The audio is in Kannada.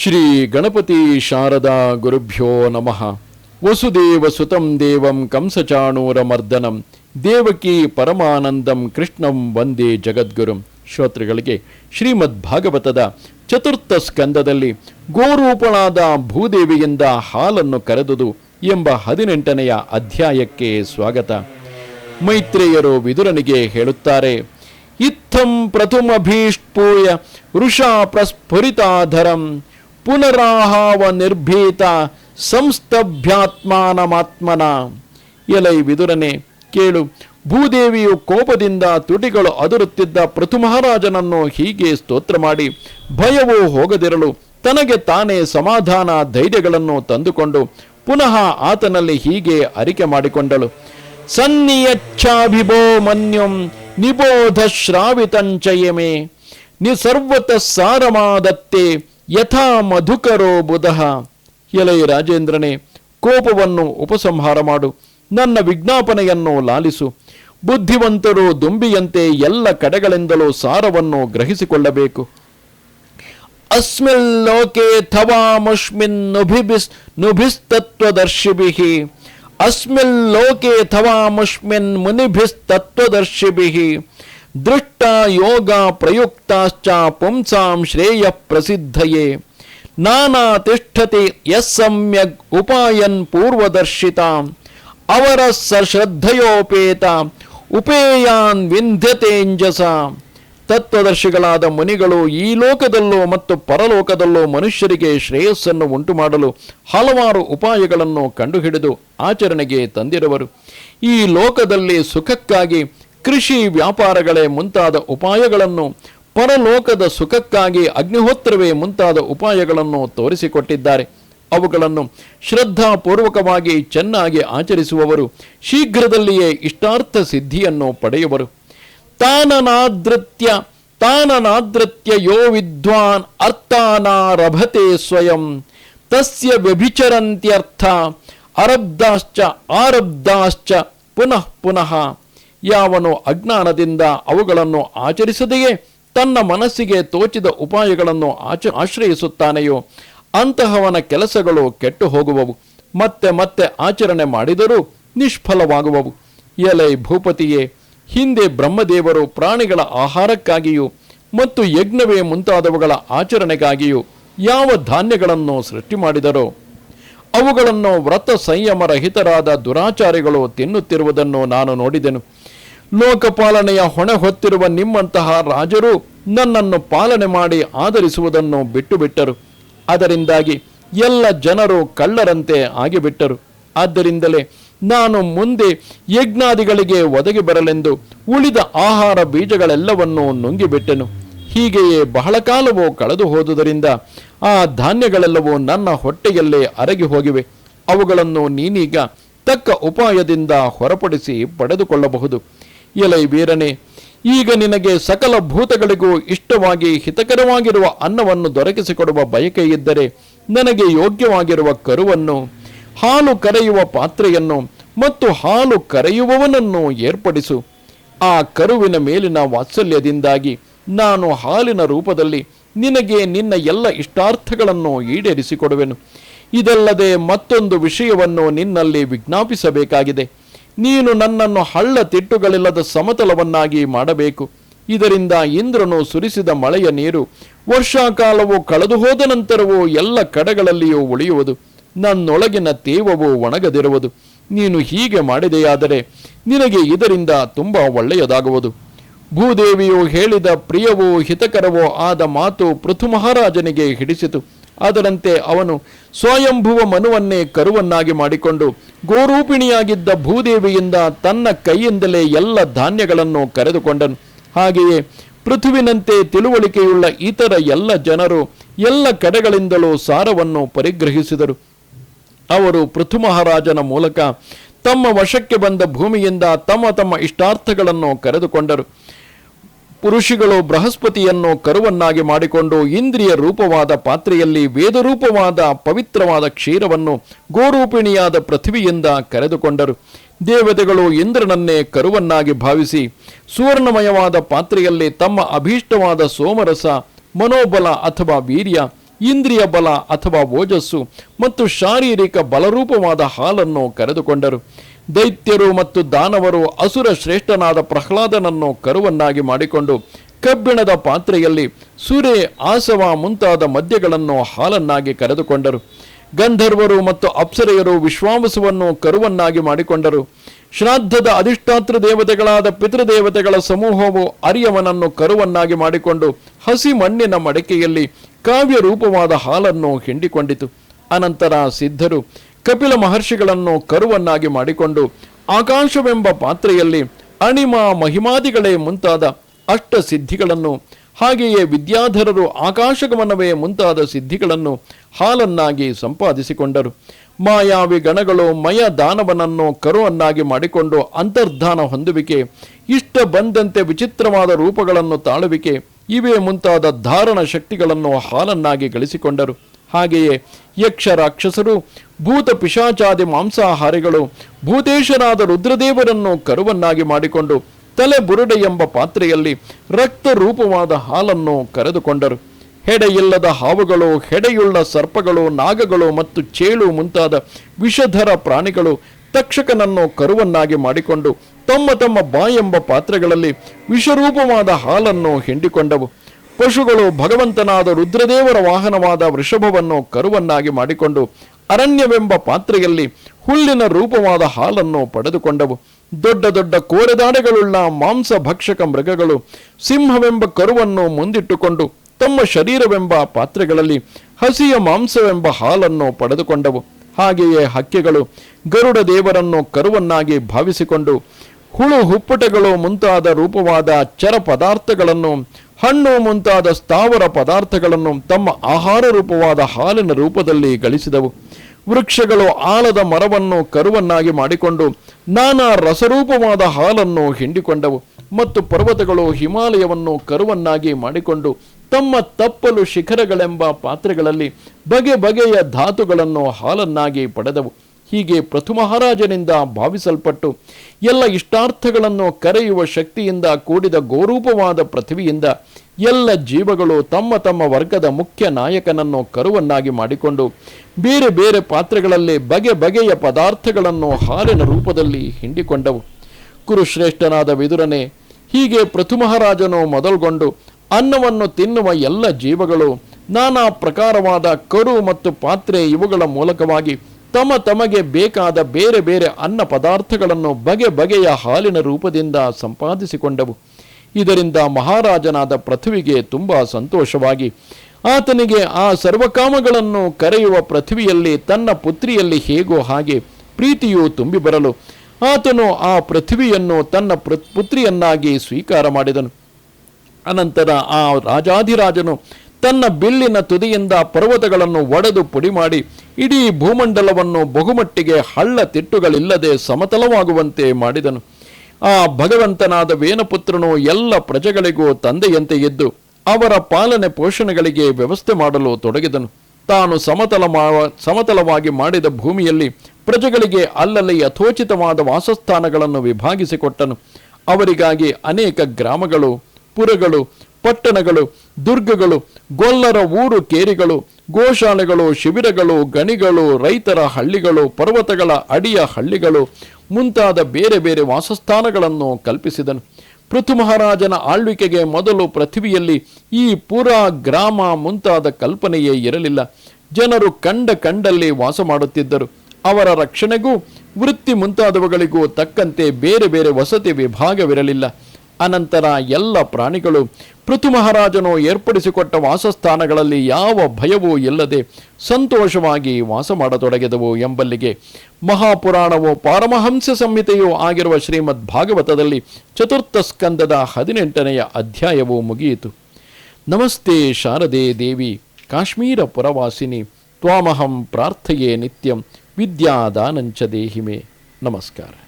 ಶ್ರೀ ಗಣಪತಿ ಶಾರದಾ ಗುರುಭ್ಯೋ ನಮಃ. ವಸುದೇವ ಸುತಂ ದೇವಂ ಕಂಸಚಾಣೂರ ಮರ್ದನಂ ದೇವಕಿ ಪರಮಾನಂದಂ ಕೃಷ್ಣಂ ವಂದೇ ಜಗದ್ಗುರುಂ. ಶ್ರೋತೃಗಳಿಗೆ ಶ್ರೀಮದ್ ಭಾಗವತದ ಚತುರ್ಥ ಸ್ಕಂದದಲ್ಲಿ ಗೋರೂಪಳಾದ ಭೂದೇವಿಯಿಂದ ಹಾಲನ್ನು ಕರೆದುದು ಎಂಬ ಹದಿನೆಂಟನೆಯ ಅಧ್ಯಾಯಕ್ಕೆ ಸ್ವಾಗತ. ಮೈತ್ರೇಯರು ವಿದುರನಿಗೆ ಹೇಳುತ್ತಾರೆ, ಇತ್ತಂ ಪ್ರಥಮಭೀಷ್ಪೂಯ ವೃಷಾ ಪ್ರಸ್ಫುರಿತಾಧರಂ ಪುನರಾಹಾವ ನಿರ್ಭೀತ ಸಂಸ್ತಭ್ಯಾತ್ಮಾನಮಾತ್ಮನ ಎಲೈ ವಿದುರನೆ, ಕೇಳು, ಭೂದೇವಿಯು ಕೋಪದಿಂದ ತುಟಿಗಳು ಅದುರುತ್ತಿದ್ದ ಪೃಥು ಮಹಾರಾಜನನ್ನು ಹೀಗೆ ಸ್ತೋತ್ರ ಮಾಡಿ, ಭಯವೂ ಹೋಗದಿರಲು ತನಗೆ ತಾನೇ ಸಮಾಧಾನ ಧೈರ್ಯಗಳನ್ನು ತಂದುಕೊಂಡು ಪುನಃ ಆತನಲ್ಲಿ ಹೀಗೆ ಅರಿಕೆ ಮಾಡಿಕೊಂಡಳು. ಸನ್ನಿಯಚ್ಛಾಭಿಭೋ ಮನ್ಯುಂ ನಿಬೋಧ ಶ್ರಾವಿತಂಚಯಮೆ ನಿಸರ್ವತ ಸಾರಮಾದತ್ತೆ ಯಥಾ ಮಧುಕರೋ ಬುಧಃ ಎಲೈ ರಾಜೇಂದ್ರನೇ, ಕೋಪವನ್ನು ಉಪಸಂಹಾರ ಮಾಡು. ನನ್ನ ವಿಜ್ಞಾಪನೆಯನ್ನು ಲಾಲಿಸು. ಬುದ್ಧಿವಂತರು ದುಂಬಿಯಂತೆ ಎಲ್ಲ ಕಡೆಗಳಿಂದಲೂ ಸಾರವನ್ನು ಗ್ರಹಿಸಿಕೊಳ್ಳಬೇಕು. ಅಸ್ಮಿಲ್ಲೋಕೆ ಲೋಕೆ ಥವಾಮುಷ್ಮಿನ್ ನುಭಿಬಿಸ್ ನುಭಿಸ್ತತ್ವದರ್ಶಿಭಿಃ ಅಸ್ಮಿನ್ ಲೋಕೆ ಥವಾಮುಷ್ಮಿನ್ ಮುನಿಭಿಸ್ತತ್ವದರ್ಶಿಭಿಃ ದೃಷ್ಟ ಯೋಗ ಪ್ರಯುಕ್ತಾಶ್ಚ ಪುಂಸಾಂ ಶ್ರೇಯ ಪ್ರಸಿದ್ಧಯೇ. ನಾನಾ ತಿಷ್ಠತಿ ಯಸ್ ಸಮ್ಯಗ್ ಉಪಾಯನ್ ಪೂರ್ವದರ್ಶಿತ. ಅವರ ಸಶ್ರದ್ಧಯೋಪೇತ ಉಪೇಯಾನ್ ವಿಂಧ್ಯತೆಂಜಸ. ತತ್ವದರ್ಶಿಗಳಾದ ಮುನಿಗಳು ಈ ಲೋಕದಲ್ಲೋ ಮತ್ತು ಪರಲೋಕದಲ್ಲೋ ಮನುಷ್ಯರಿಗೆ ಶ್ರೇಯಸ್ಸನ್ನು ಉಂಟು ಮಾಡಲು ಹಲವಾರು ಉಪಾಯಗಳನ್ನು ಕಂಡುಹಿಡಿದು ಆಚರಣೆಗೆ ತಂದಿರುವರು ಈ ಲೋಕದಲ್ಲಿ ಸುಖಕ್ಕಾಗಿ ಕೃಷಿ ವ್ಯಾಪಾರಗಳೇ ಮುಂತಾದ ಉಪಾಯಗಳನ್ನು ಪರಲೋಕದ ಸುಖಕ್ಕಾಗಿ ಅಗ್ನಿಹೋತ್ರವೇ ಮುಂತಾದ ಉಪಾಯಗಳನ್ನು ತೋರಿಸಿಕೊಟ್ಟಿದ್ದಾರೆ. ಅವುಗಳನ್ನು ಶ್ರದ್ಧಾಪೂರ್ವಕವಾಗಿ ಚೆನ್ನಾಗಿ ಆಚರಿಸುವವರು ಶೀಘ್ರದಲ್ಲಿಯೇ ಇಷ್ಟಾರ್ಥ ಸಿದ್ಧಿಯನ್ನು ಪಡೆಯುವರು. ತಾನನಾದೃತ್ಯ ತಾನನಾದೃತ್ಯ ಯೋ ವಿದ್ವಾನ್ ಅರ್ಥಾನಾರಭತೆ ಸ್ವಯಂ, ತಸ್ಯ ವ್ಯಭಿಚರಂತ್ಯರ್ಥ ಅರಬ್ಧಾಶ್ಚ ಆರಬ್ಧಾಶ್ಚ ಪುನಃ ಪುನಃ ಯಾವನು ಅಜ್ಞಾನದಿಂದ ಅವುಗಳನ್ನು ಆಚರಿಸದೆಯೇ? ತನ್ನ ಮನಸ್ಸಿಗೆ ತೋಚಿದ ಉಪಾಯಗಳನ್ನು ಆಚ ಆಶ್ರಯಿಸುತ್ತಾನೆಯೋ? ಅಂತಹವನ ಕೆಲಸಗಳು ಕೆಟ್ಟು ಹೋಗುವವು ಮತ್ತೆ ಮತ್ತೆ ಆಚರಣೆ ಮಾಡಿದರೂ ನಿಷ್ಫಲವಾಗುವವು. ಎಲೆ ಭೂಪತಿಯೇ, ಹಿಂದೆ ಬ್ರಹ್ಮದೇವರು ಪ್ರಾಣಿಗಳ ಆಹಾರಕ್ಕಾಗಿಯೂ ಮತ್ತು ಯಜ್ಞವೇ ಮುಂತಾದವುಗಳ ಆಚರಣೆಗಾಗಿಯೂ ಯಾವ ಧಾನ್ಯಗಳನ್ನು ಸೃಷ್ಟಿ ಮಾಡಿದರೋ? ಅವುಗಳನ್ನು ವ್ರತ ಸಂಯಮರಹಿತರಾದ ದುರಾಚಾರಿಗಳು ತಿನ್ನುತ್ತಿರುವುದನ್ನು ನಾನು ನೋಡಿದೆನು. ಲೋಕಪಾಲನೆಯ ಹೊಣೆ ಹೊತ್ತಿರುವ ನಿಮ್ಮಂತಹ ರಾಜರು ನನ್ನನ್ನು ಪಾಲನೆ ಮಾಡಿ ಆಧರಿಸುವುದನ್ನು ಬಿಟ್ಟು ಬಿಟ್ಟರು ಅದರಿಂದಾಗಿ ಎಲ್ಲ ಜನರು ಕಳ್ಳರಂತೆ ಆಗಿಬಿಟ್ಟರು. ಆದ್ದರಿಂದಲೇ ನಾನು ಮುಂದೆ ಯಜ್ಞಾದಿಗಳಿಗೆ ಒದಗಿ ಬರಲೆಂದು ಉಳಿದ ಆಹಾರ ಬೀಜಗಳೆಲ್ಲವನ್ನೂ ನುಂಗಿಬಿಟ್ಟೆನು. ಹೀಗೆಯೇ ಬಹಳ ಕಾಲವು ಕಳೆದು ಹೋದುದರಿಂದ ಆ ಧಾನ್ಯಗಳೆಲ್ಲವೂ ನನ್ನ ಹೊಟ್ಟೆಯಲ್ಲೇ ಅರಗಿ ಹೋಗಿವೆ. ಅವುಗಳನ್ನು ನೀನೀಗ ತಕ್ಕ ಉಪಾಯದಿಂದ ಹೊರಪಡಿಸಿ ಪಡೆದುಕೊಳ್ಳಬಹುದು. ಎಲೈ ವೀರನೇ, ಈಗ ನಿನಗೆ ಸಕಲ ಭೂತಗಳಿಗೂ ಇಷ್ಟವಾಗಿ ಹಿತಕರವಾಗಿರುವ ಅನ್ನವನ್ನು ದೊರಕಿಸಿಕೊಡುವ ಬಯಕೆ ಇದ್ದರೆ ನನಗೆ ಯೋಗ್ಯವಾಗಿರುವ ಕರುವನ್ನು, ಹಾಲು ಕರೆಯುವ ಪಾತ್ರೆಯನ್ನು ಮತ್ತು ಹಾಲು ಕರೆಯುವವನನ್ನು ಏರ್ಪಡಿಸು. ಆ ಕರುವಿನ ಮೇಲಿನ ವಾತ್ಸಲ್ಯದಿಂದಾಗಿ ನಾನು ಹಾಲಿನ ರೂಪದಲ್ಲಿ ನಿನಗೆ ನಿನ್ನ ಎಲ್ಲ ಇಷ್ಟಾರ್ಥಗಳನ್ನು ಈಡೇರಿಸಿಕೊಡುವೆನು. ಇದಲ್ಲದೆ ಮತ್ತೊಂದು ವಿಷಯವನ್ನು ನಿನ್ನಲ್ಲಿ ವಿಜ್ಞಾಪಿಸಬೇಕಾಗಿದೆ. ನೀನು ನನ್ನನ್ನು ಹಳ್ಳ ತಿಟ್ಟುಗಳಿಲ್ಲದ ಸಮತಲವನ್ನಾಗಿ ಮಾಡಬೇಕು. ಇದರಿಂದ ಇಂದ್ರನು ಸುರಿಸಿದ ಮಳೆಯ ನೀರು ವರ್ಷಾಕಾಲವು ಕಳೆದು ಹೋದ ನಂತರವೂ ಎಲ್ಲ ಕಡೆಗಳಲ್ಲಿಯೂ ಉಳಿಯುವುದು. ನನ್ನೊಳಗಿನ ತೇವವು ಒಣಗದಿರುವುದು. ನೀನು ಹೀಗೆ ಮಾಡಿದೆಯಾದರೆ ನಿನಗೆ ಇದರಿಂದ ತುಂಬ ಒಳ್ಳೆಯದಾಗುವುದು. ಭೂದೇವಿಯು ಹೇಳಿದ ಪ್ರಿಯವೋ ಹಿತಕರವೋ ಆದ ಮಾತು ಪೃಥು ಮಹಾರಾಜನಿಗೆ ಹಿಡಿಸಿತು. ಅದರಂತೆ ಅವನು ಸ್ವಯಂಭುವ ಮನುವನ್ನೇ ಕರುವನ್ನಾಗಿ ಮಾಡಿಕೊಂಡು ಗೋರೂಪಿಣಿಯಾಗಿದ್ದ ಭೂದೇವಿಯಿಂದ ತನ್ನ ಕೈಯಿಂದಲೇ ಎಲ್ಲ ಧಾನ್ಯಗಳನ್ನು ಕರೆದುಕೊಂಡನು. ಹಾಗೆಯೇ ಪೃಥುವಿನಂತೆ ತಿಳುವಳಿಕೆಯುಳ್ಳ ಇತರ ಎಲ್ಲ ಜನರು ಎಲ್ಲ ಕಡೆಗಳಿಂದಲೂ ಸಾರವನ್ನು ಪರಿಗ್ರಹಿಸಿದರು. ಅವರು ಪೃಥು ಮಹಾರಾಜನ ಮೂಲಕ ತಮ್ಮ ವಶಕ್ಕೆ ಬಂದ ಭೂಮಿಯಿಂದ ತಮ್ಮ ತಮ್ಮ ಇಷ್ಟಾರ್ಥಗಳನ್ನು ಕರೆದುಕೊಂಡರು. ಋಷಿಗಳು ಬೃಹಸ್ಪತಿಯನ್ನು ಕರುವನ್ನಾಗಿ ಮಾಡಿಕೊಂಡು ಇಂದ್ರಿಯ ರೂಪವಾದ ಪಾತ್ರೆಯಲ್ಲಿ ವೇದರೂಪವಾದ ಪವಿತ್ರವಾದ ಕ್ಷೀರವನ್ನು ಗೋರೂಪಿಣಿಯಾದ ಪೃಥ್ವಿಯಿಂದ ಕರೆದುಕೊಂಡರು. ದೇವತೆಗಳು ಇಂದ್ರನನ್ನೇ ಕರುವನ್ನಾಗಿ ಭಾವಿಸಿ ಸುವರ್ಣಮಯವಾದ ಪಾತ್ರೆಯಲ್ಲಿ ತಮ್ಮ ಅಭೀಷ್ಟವಾದ ಸೋಮರಸ, ಮನೋಬಲ ಅಥವಾ ವೀರ್ಯ, ಇಂದ್ರಿಯ ಬಲ ಅಥವಾ ಓಜಸ್ಸು ಮತ್ತು ಶಾರೀರಿಕ ಬಲರೂಪವಾದ ಹಾಲನ್ನು ಕರೆದುಕೊಂಡರು. ದೈತ್ಯರು ಮತ್ತು ದಾನವರು ಅಸುರ ಶ್ರೇಷ್ಠನಾದ ಪ್ರಹ್ಲಾದನನ್ನು ಕರುವನ್ನಾಗಿ ಮಾಡಿಕೊಂಡು ಕಬ್ಬಿಣದ ಪಾತ್ರೆಯಲ್ಲಿ ಸುರೆ ಆಸವ ಮುಂತಾದ ಮದ್ಯಗಳನ್ನು ಹಾಲನ್ನಾಗಿ ಕರೆದುಕೊಂಡರು. ಗಂಧರ್ವರು ಮತ್ತು ಅಪ್ಸರೆಯರು ವಿಶ್ವಾಮಸವನ್ನು ಕರುವನ್ನಾಗಿ ಮಾಡಿಕೊಂಡರು. ಶ್ರಾದ್ದದ ಅಧಿಷ್ಠಾತೃ ದೇವತೆಗಳಾದ ಪಿತೃದೇವತೆಗಳ ಸಮೂಹವು ಅರಿಯವನನ್ನು ಕರುವನ್ನಾಗಿ ಮಾಡಿಕೊಂಡು ಹಸಿ ಮಣ್ಣಿನ ಮಡಕೆಯಲ್ಲಿ ಕಾವ್ಯ ರೂಪವಾದ ಹಾಲನ್ನು ಹಿಂಡಿಕೊಂಡಿತು. ಅನಂತರ ಸಿದ್ಧರು ಕಪಿಲ ಮಹರ್ಷಿಗಳನ್ನು ಕರುವನ್ನಾಗಿ ಮಾಡಿಕೊಂಡು ಆಕಾಶವೆಂಬ ಪಾತ್ರೆಯಲ್ಲಿ ಅಣಿಮ ಮಹಿಮಾದಿಗಳೇ ಮುಂತಾದ ಅಷ್ಟ ಸಿದ್ಧಿಗಳನ್ನು ಹಾಗೆಯೇ ವಿದ್ಯಾಧರರು ಆಕಾಶಗಮನವೇ ಮುಂತಾದ ಸಿದ್ಧಿಗಳನ್ನು ಹಾಲನ್ನಾಗಿ ಸಂಪಾದಿಸಿಕೊಂಡರು. ಮಾಯಾವಿ ಗಣಗಳು ಮಯ ದಾನವನನ್ನು ಕರುವನ್ನಾಗಿ ಮಾಡಿಕೊಂಡು ಅಂತರ್ಧಾನ ಹೊಂದುವಿಕೆ, ಇಷ್ಟ ಬಂದಂತೆ ವಿಚಿತ್ರವಾದ ರೂಪಗಳನ್ನು ತಾಳುವಿಕೆ, ಇವೇ ಮುಂತಾದ ಧಾರಣ ಶಕ್ತಿಗಳನ್ನು ಹಾಲನ್ನಾಗಿ ಗಳಿಸಿಕೊಂಡರು. ಹಾಗೆಯೇ ಯಕ್ಷ ರಾಕ್ಷಸರು ಭೂತ ಪಿಶಾಚಾದಿ ಮಾಂಸಾಹಾರಿಗಳು ಭೂತೇಶ್ವರಾದ ರುದ್ರದೇವರನ್ನು ಕರುವನ್ನಾಗಿ ಮಾಡಿಕೊಂಡು ತಲೆ ಬುರುಡೆ ಎಂಬ ಪಾತ್ರೆಯಲ್ಲಿ ರಕ್ತ ರೂಪವಾದ ಹಾಲನ್ನು ಕರೆದುಕೊಂಡರು. ಹೆಡೆಯಿಲ್ಲದ ಹಾವುಗಳು, ಹೆಡೆಯುಳ್ಳ ಸರ್ಪಗಳು, ನಾಗಗಳು ಮತ್ತು ಚೇಳು ಮುಂತಾದ ವಿಷಧರ ಪ್ರಾಣಿಗಳು ತಕ್ಷಕನನ್ನು ಕರುವನ್ನಾಗಿ ಮಾಡಿಕೊಂಡು ತಮ್ಮ ತಮ್ಮ ಬಾಯೆಂಬ ಪಾತ್ರೆಗಳಲ್ಲಿ ವಿಷರೂಪವಾದ ಹಾಲನ್ನು ಹಿಂಡಿಕೊಂಡವು. ಪಶುಗಳು ಭಗವಂತನಾದ ರುದ್ರದೇವರ ವಾಹನವಾದ ವೃಷಭವನ್ನು ಕರುವನ್ನಾಗಿ ಮಾಡಿಕೊಂಡು ಅರಣ್ಯವೆಂಬ ಪಾತ್ರೆಯಲ್ಲಿ ಹುಲ್ಲಿನ ರೂಪವಾದ ಹಾಲನ್ನು ಪಡೆದುಕೊಂಡವು. ದೊಡ್ಡ ದೊಡ್ಡ ಕೋರೆದಾಡೆಗಳುಳ್ಳ ಮಾಂಸ ಭಕ್ಷಕ ಮೃಗಗಳು ಸಿಂಹವೆಂಬ ಕರುವನ್ನು ಮುಂದಿಟ್ಟುಕೊಂಡು ತಮ್ಮ ಶರೀರವೆಂಬ ಪಾತ್ರೆಗಳಲ್ಲಿ ಹಸಿಯ ಮಾಂಸವೆಂಬ ಹಾಲನ್ನು ಪಡೆದುಕೊಂಡವು. ಹಾಗೆಯೇ ಹಕ್ಕಿಗಳು ಗರುಡ ದೇವರನ್ನು ಕರುವನ್ನಾಗಿ ಭಾವಿಸಿಕೊಂಡು ಹುಳು ಹುಪ್ಪಟೆಗಳು ಮುಂತಾದ ರೂಪವಾದ ಚರ ಪದಾರ್ಥಗಳನ್ನು, ಹಣ್ಣು ಮುಂತಾದ ಸ್ಥಾವರ ಪದಾರ್ಥಗಳನ್ನು ತಮ್ಮ ಆಹಾರ ರೂಪವಾದ ಹಾಲಿನ ರೂಪದಲ್ಲಿ ಗಳಿಸಿದವು. ವೃಕ್ಷಗಳು ಆಲದ ಮರವನ್ನು ಕರುವನ್ನಾಗಿ ಮಾಡಿಕೊಂಡು ನಾನಾ ರಸರೂಪವಾದ ಹಾಲನ್ನು ಹಿಂಡಿಕೊಂಡವು ಮತ್ತು ಪರ್ವತಗಳು ಹಿಮಾಲಯವನ್ನು ಕರುವನ್ನಾಗಿ ಮಾಡಿಕೊಂಡು ತಮ್ಮ ತಪ್ಪಲು ಶಿಖರಗಳೆಂಬ ಪಾತ್ರೆಗಳಲ್ಲಿ ಬಗೆ ಬಗೆಯ ಧಾತುಗಳನ್ನು ಹಾಲನ್ನಾಗಿ ಪಡೆದವು. ಹೀಗೆ ಮಹಾರಾಜನಿಂದ ಭಾವಿಸಲ್ಪಟ್ಟು ಎಲ್ಲ ಇಷ್ಟಾರ್ಥಗಳನ್ನು ಕರೆಯುವ ಶಕ್ತಿಯಿಂದ ಕೂಡಿದ ಗೋರೂಪವಾದ ಪೃಥ್ವಿಯಿಂದ ಎಲ್ಲ ಜೀವಗಳು ತಮ್ಮ ತಮ್ಮ ವರ್ಗದ ಮುಖ್ಯ ನಾಯಕನನ್ನು ಕರುವನ್ನಾಗಿ ಮಾಡಿಕೊಂಡು ಬೇರೆ ಬೇರೆ ಪಾತ್ರೆಗಳಲ್ಲಿ ಬಗೆ ಬಗೆಯ ಪದಾರ್ಥಗಳನ್ನು ಹಾಲಿನ ರೂಪದಲ್ಲಿ ಹಿಂಡಿಕೊಂಡವು. ಕುರುಶ್ರೇಷ್ಠನಾದ ವಿದುರನೆ, ಹೀಗೆ ಮಹಾರಾಜನು ಮೊದಲುಗೊಂಡು ಅನ್ನವನ್ನು ತಿನ್ನುವ ಎಲ್ಲ ಜೀವಗಳು ನಾನಾ ಪ್ರಕಾರವಾದ ಕರು ಮತ್ತು ಪಾತ್ರೆ ಇವುಗಳ ಮೂಲಕವಾಗಿ ತಮ್ಮ ತಮಗೆ ಬೇಕಾದ ಬೇರೆ ಬೇರೆ ಅನ್ನ ಪದಾರ್ಥಗಳನ್ನು ಬಗೆ ಬಗೆಯ ಹಾಲಿನ ರೂಪದಿಂದ ಸಂಪಾದಿಸಿಕೊಂಡವು. ಇದರಿಂದ ಮಹಾರಾಜನಾದ ಪೃಥ್ವಿಗೆ ತುಂಬ ಸಂತೋಷವಾಗಿ, ಆತನಿಗೆ ಆ ಸರ್ವಕಾಮಗಳನ್ನು ಕರೆಯುವ ಪೃಥ್ವಿಯಲ್ಲಿ ತನ್ನ ಪುತ್ರಿಯಲ್ಲಿ ಹೇಗೋ ಹಾಗೆ ಪ್ರೀತಿಯು ತುಂಬಿ ಬರಲು, ಆತನು ಆ ಪೃಥ್ವಿಯನ್ನು ತನ್ನ ಪುತ್ರಿಯನ್ನಾಗಿ ಸ್ವೀಕಾರ ಮಾಡಿದನು. ಅನಂತರ ಆ ರಾಜಾಧಿರಾಜನು ತನ್ನ ಬಿಲ್ಲಿನ ತುದಿಯಿಂದ ಪರ್ವತಗಳನ್ನು ಒಡೆದು ಪುಡಿ ಮಾಡಿ ಇಡೀ ಭೂಮಂಡಲವನ್ನು ಬಹುಮಟ್ಟಿಗೆ ಹಳ್ಳ ತಿಟ್ಟುಗಳಿಲ್ಲದೆ ಸಮತಲವಾಗುವಂತೆ ಮಾಡಿದನು. ಆ ಭಗವಂತನಾದ ವೇನಪುತ್ರನು ಎಲ್ಲ ಪ್ರಜೆಗಳಿಗೂ ತಂದೆಯಂತೆ ಇದ್ದು ಅವರ ಪಾಲನೆ ಪೋಷಣೆಗಳಿಗೆ ವ್ಯವಸ್ಥೆ ಮಾಡಲು ತೊಡಗಿದನು. ತಾನು ಸಮತಲ ಸಮತಲವಾಗಿ ಮಾಡಿದ ಭೂಮಿಯಲ್ಲಿ ಪ್ರಜೆಗಳಿಗೆ ಅಲ್ಲಲ್ಲಿ ಯಥೋಚಿತವಾದ ವಾಸಸ್ಥಾನಗಳನ್ನು ವಿಭಾಗಿಸಿಕೊಟ್ಟನು. ಅವರಿಗಾಗಿ ಅನೇಕ ಗ್ರಾಮಗಳು, ಪುರಗಳು ಪಟ್ಟಣಗಳು, ದುರ್ಗಗಳು, ಗೊಲ್ಲರ ಊರು ಕೇರಿಗಳು, ಗೋಶಾಲೆಗಳು, ಶಿಬಿರಗಳು, ಗಣಿಗಳು, ರೈತರ ಹಳ್ಳಿಗಳು, ಪರ್ವತಗಳ ಅಡಿಯ ಹಳ್ಳಿಗಳು, ಮುಂತಾದ ಬೇರೆ ಬೇರೆ ವಾಸಸ್ಥಾನಗಳನ್ನು ಕಲ್ಪಿಸಿದನು. ಪೃಥು ಮಹಾರಾಜನ ಆಳ್ವಿಕೆಗೆ ಮೊದಲು ಪೃಥ್ವಿಯಲ್ಲಿ ಈ ಪುರ ಗ್ರಾಮ ಮುಂತಾದ ಕಲ್ಪನೆಯೇ ಇರಲಿಲ್ಲ. ಜನರು ಕಂಡ ಕಂಡಲ್ಲಿ ವಾಸ ಮಾಡುತ್ತಿದ್ದರು. ಅವರ ರಕ್ಷಣೆಗೂ, ವೃತ್ತಿ ಮುಂತಾದವುಗಳಿಗೂ ತಕ್ಕಂತೆ ಬೇರೆ ಬೇರೆ ವಸತಿ ವಿಭಾಗವಿರಲಿಲ್ಲ. ಅನಂತರ ಎಲ್ಲ ಪ್ರಾಣಿಗಳು ಪೃಥು ಮಹಾರಾಜನು ಏರ್ಪಡಿಸಿಕೊಟ್ಟ ವಾಸಸ್ಥಾನಗಳಲ್ಲಿ ಯಾವ ಭಯವೂ ಇಲ್ಲದೆ ಸಂತೋಷವಾಗಿ ವಾಸ ಮಾಡತೊಡಗಿದವು ಎಂಬಲ್ಲಿಗೆ ಮಹಾಪುರಾಣವು ಪಾರಮಹಂಸ ಸಂಹಿತೆಯೂ ಆಗಿರುವ ಶ್ರೀಮದ್ ಭಾಗವತದಲ್ಲಿ ಚತುರ್ಥ ಸ್ಕಂದದ ಹದಿನೆಂಟನೆಯ ಅಧ್ಯಾಯವು ಮುಗಿಯಿತು. ನಮಸ್ತೆ ಶಾರದೆ ದೇವಿ, ಕಾಶ್ಮೀರ ಪುರವಾಸಿನಿ, ತ್ವಾಮಹಂ ಪ್ರಾರ್ಥೆಯೇ ನಿತ್ಯಂ, ವಿದ್ಯಾದಾನಂಚ ದೇಹಿಮೆ. ನಮಸ್ಕಾರ.